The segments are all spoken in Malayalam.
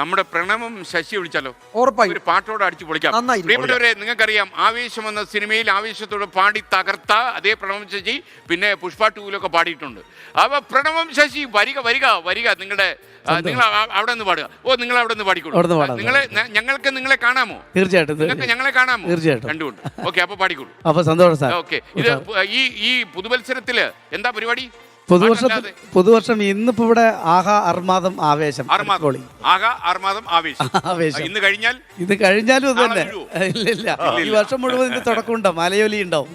നമ്മുടെ പ്രണവം ശശി വിളിച്ചാലോ? ഉറപ്പായി. ഒരു പാട്ടോടെ അടിച്ചു പൊളിക്കാം. നന്നായി. പ്രിയപ്പെട്ടവരെ നിങ്ങൾക്കറിയാം ആവേശം എന്ന സിനിമയിൽ ആവേശത്തോടെ പാടി തകർത്ത അതേ പ്രണവം ശശി പിന്നെ പുഷ്പ ടൂലൊക്കെ പാടിയിട്ടുണ്ട്. അപ്പൊ പ്രണവം ശശി വരിക വരിക വരിക. നിങ്ങളുടെ ആ, നിങ്ങൾ ആ- അവിടെ നിന്ന് പാടുക. ഓ നിങ്ങൾ അവിടെ നിന്ന് പാടിക്കോളൂ. പാടാം. നിങ്ങളെ ഞങ്ങൾക്ക് നിങ്ങളെ കാണാമോ? തീർച്ചയായിട്ടും നിങ്ങൾക്ക് തീർച്ചയായിട്ടും. ഞങ്ങളെ കാണാമോ? തീർച്ചയായിട്ടും. കണ്ടുകൊണ്ട്. ഓക്കെ അപ്പൊ പാടിക്കോളൂ. അപ്പൊ സന്തോഷം സാർ. ഓക്കെ ഇത് പു- ഈ ഈ പുതുവത്സരത്തിൽ എന്താ പരിപാടി? പുതുവർഷം? പുതുവർഷം ഇന്നിപ്പോ ഇവിടെ ആഹാ അർമാദം ആവേശം. ആർമാദം. ആഹാ അർമാദം ആവേശം. ആവേശം. ഇന്ന് കഴിഞ്ഞാൽ ഇത് കഴിഞ്ഞാലും ഇത് തന്നെ ഇല്ല ഇല്ല. ഈ വർഷം മുഴുവൻ ഇതിന്റെ തുടക്കം ഉണ്ടാവും മലയൊലി ഉണ്ടാവും.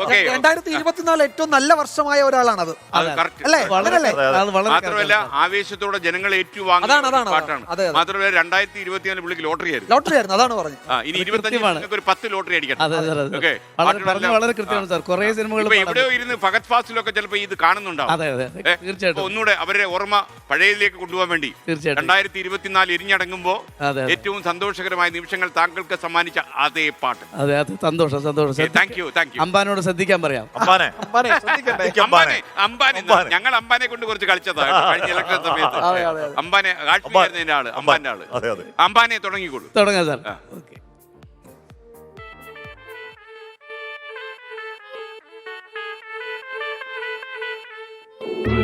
ഓക്കെ. രണ്ടായിരത്തി ഇരുപത്തിനാല് ഏറ്റവും നല്ല വർഷമായ ഒരാളാണത്. അത് അല്ലേ? വളരെ അത് വളരെ മാത്രമല്ല ആവേശത്തോടെ ജനങ്ങൾ ഏറ്റുവാങ്ങുന്ന അതാണ്, അതാണ്, പാട്ടാണ്. അതെ, അതെ. മാത്രമല്ല രണ്ടായിരത്തി ഇരുപത്തിനാല് പുള്ളിക്ക് ലോട്ടറി ആയിരുന്നു. ലോട്ടറി ആയിരുന്നു അതാണ് പറഞ്ഞത്. ആ ഇനി ഇരുപത്തഞ്ച് കൃത്യമാണ്. നിങ്ങൾക്ക് ഒരു പത്ത് ലോട്ടറി അടിക്കണം. അതെ അതെ അതെ വളരെ പറഞ്ഞു വളരെ കൃത്യമാണ് സാർ. കുറെ സിനിമകൾ ഇപ്പൊ എവിടെയോ ഇരുന്ന് ഫഗത് ഫാസിലൊക്കെ ചിലപ്പോ ഇത് കാണുന്നുണ്ടാവും. അതെ അതെ ഏ, അപ്പൊ തീർച്ചയായിട്ടും ഒന്നുകൂടെ അവരുടെ ഓർമ്മ പഴയതിലേക്ക് കൊണ്ടുപോകാൻ വേണ്ടി തീർച്ചയായിട്ടും. രണ്ടായിരത്തി ഇരുപത്തിനാല് അതെ അതെ. ഏറ്റവും സന്തോഷകരമായ നിമിഷങ്ങൾ താങ്കൾക്ക് സമ്മാനിച്ച അതേ പാട്ട്. അതെ അതെ സന്തോഷം സന്തോഷം. താങ്ക് യു താങ്ക് യു അമ്പാനോട് ശ്രദ്ധിക്കാൻ പറയാം. അമ്പാനെ. അമ്പാനെ, ശ്രദ്ധിക്കണ്ടേ? അമ്പാനെ. ഞങ്ങൾ അമ്പാനെ കൊണ്ട് കുറച്ച് കളിച്ചതാണ് കഴിഞ്ഞ ഇലക്ഷൻ സമയത്ത്. അമ്പാനെ ആൾ അമ്പാന്റെ ആൾ. അമ്പാനെ തുടങ്ങിക്കോളൂ. തുടങ്ങാം സാർ. ഓക്കെ. ഒരു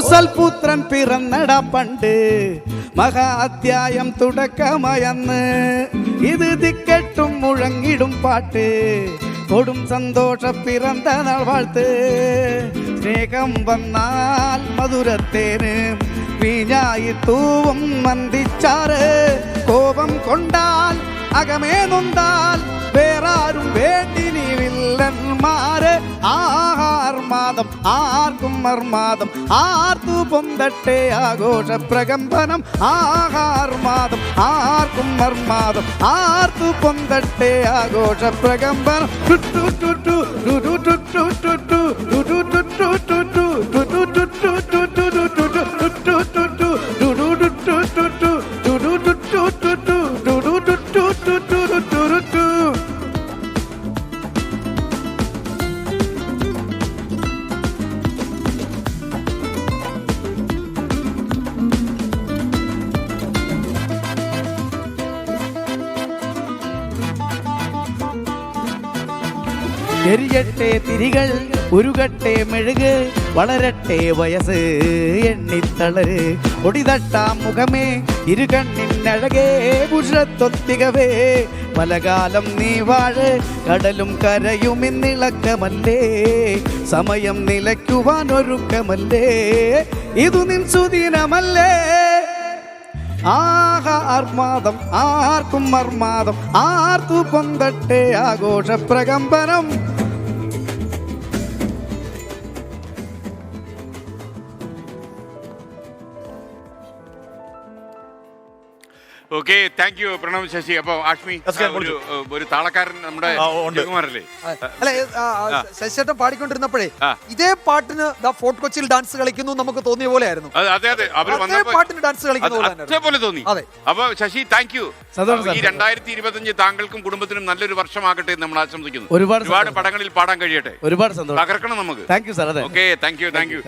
സൽപുത്രൻ പിറന്നട പണ്ട്. മഹാ അധ്യായം തുടക്കമയന്ന്. ഇത് ദിക്കെട്ടും മുഴങ്ങിടും പാട്ട്. കൊടും സന്തോഷ പിറന്ത നാൾ വാഴ്ത്ത്. സ്നേഹം വന്നാൽ മധുരത്തേന് വീഞ്ഞായി തൂവും മന്ദിച്ചാറ് കോപം കൊണ്ടാൽ അകമേ നൊന്താൽ. വേറാരും വേണ്ടി നീ വില്ലന്മാര് ആഹാർമാദം ആർക്കും മർമാദം ആർത്തു പൊന്തട്ടെ ആഘോഷ പ്രകമ്പനം ആഹാർമാദം ആർക്കും മർമാദം ആർത്തു പൊന്തട്ടെ ആഘോഷ പ്രകമ്പനം ടുട്ടു ടുട്ടു ടുട്ടു ടുട്ടു ടുട്ടു ടുട്ടു ടുട്ടു ടുട്ടു ടുട്ടു ടുട്ടു ടുട്ടു എരിയട്ടെ തിരികൾ ഉരുകട്ടെ മെഴുക് വളരട്ടെ വയസ്സ് എണ്ണിത്തളര് ഒടിതട്ടാം മുഖമേ ഇരുകണ്ണിനഴകേ പുഷത്തൊത്തികവേ പലകാലം നീ വാഴ് കടലും കരയും ഇന്നിളക്കമല്ലേ സമയം നിലയ്ക്കുവാൻ ഒരുക്കമല്ലേ. ഇതു നിൻ സുദിനമല്ലേ. ആഹ അർമാദം ആർക്കും അർമാദം ആർത്തു പൊന്തട്ടെ ആഘോഷ പ്രകമ്പനം okay thank you Pranav Sasi. അപ്പൊ ആഷ്മി ഒരു താളക്കാരൻ നമ്മുടെ. ശിവകുമാരല്ലേ അല്ലെ ശശിചേട്ടൻ പാടിക്കൊണ്ടിരുന്നപ്പോഴേ ഇതേ പാട്ടിന് ദ ഫോർട്ട് കൊച്ചിയിൽ ഡാൻസ് കളിക്കുന്നു നമുക്ക് തോന്നിയ പോലെ ആയിരുന്നു അതെ അതെ. അവർ പാട്ടിന് ഡാൻസ് കളിക്കുന്ന പോലെ തന്നെ തോന്നി. അതെ. അപ്പൊ ശശി താങ്ക് യു ഈ. രണ്ടായിരത്തി ഇരുപത്തിയഞ്ച് താങ്കൾക്കും കുടുംബത്തിനും നല്ലൊരു വർഷമാകട്ടെ എന്ന് നമ്മൾ ആശംസിക്കുന്നു. ഒരുപാട് പടങ്ങളിൽ പാടാൻ കഴിയട്ടെ. ഒരുപാട് സന്തോഷം. തകർക്കണം നമുക്ക്. താങ്ക് യു സാർ അതെ. Okay thank you thank you